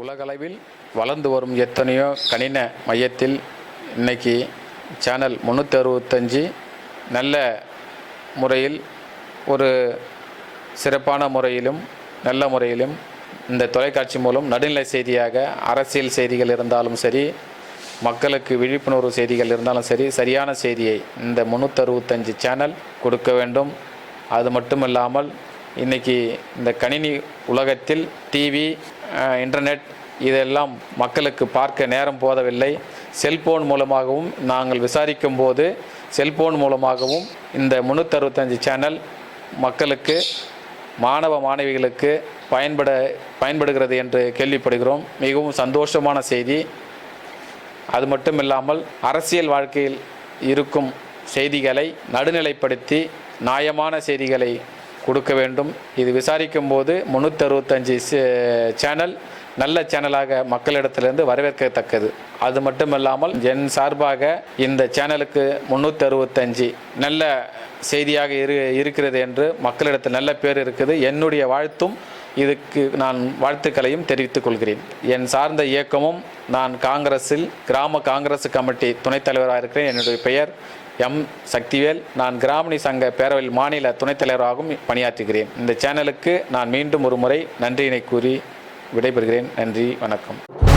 உலகளவில் வளர்ந்து வரும் எத்தனையோ கணின மையத்தில் இன்னைக்கு சேனல் முந்நூற்றி அறுபத்தஞ்சி நல்ல முறையில் ஒரு சிறப்பான முறையிலும் நல்ல முறையிலும் இந்த தொலைக்காட்சி மூலம் நடுநிலை செய்தியாக அரசியல் செய்திகள் இருந்தாலும் சரி மக்களுக்கு விழிப்புணர்வு செய்திகள் இருந்தாலும் சரி சரியான செய்தியை இந்த முந்நூற்றறுபத்தஞ்சு சேனல் கொடுக்க வேண்டும். அது மட்டும் இல்லாமல் இன்றைக்கி இந்த கணினி உலகத்தில் டிவி இன்டர்நெட் இதெல்லாம் மக்களுக்கு பார்க்க நேரம் போதவில்லை. செல்போன் மூலமாகவும் நாங்கள் விசாரிக்கும் போது செல்போன் மூலமாகவும் இந்த முந்நூற்றறுபத்தஞ்சு சேனல் மக்களுக்கு மாணவ மாணவிகளுக்கு பயன்பட பயன்படுகிறது என்று கேள்விப்படுகிறோம். மிகவும் சந்தோஷமான செய்தி. அது மட்டும் இல்லாமல் அரசியல் வாழ்க்கையில் இருக்கும் செய்திகளை நடுநிலைப்படுத்தி நியாயமான செய்திகளை கொடுக்க வேண்டும். இது விசாரிக்கும் போது முந்நூற்றறுபத்தஞ்சி சேனல் நல்ல சேனலாக மக்களிடத்திலிருந்து வரவேற்கத்தக்கது. அது மட்டும் இல்லாமல் என் சார்பாக இந்த சேனலுக்கு முந்நூற்றி நல்ல செய்தியாக இரு இருக்கிறது என்று மக்களிடத்தில் நல்ல பேர் இருக்குது. என்னுடைய வாழ்த்தும் இதுக்கு நான் வாழ்த்துக்களையும் தெரிவித்துக் கொள்கிறேன். என் சார்ந்த இயக்கமும் நான் காங்கிரஸில் கிராம காங்கிரஸ் கமிட்டி துணைத் தலைவராக இருக்கிறேன். என்னுடைய பெயர் எம் சக்திவேல். நான் கிராமணி சங்க பேரவையில் மாநில துணைத் தலைவராகவும் பணியாற்றுகிறேன். இந்த சேனலுக்கு நான் மீண்டும் ஒரு முறை நன்றியினை கூறி விடைபெறுகிறேன். நன்றி வணக்கம்.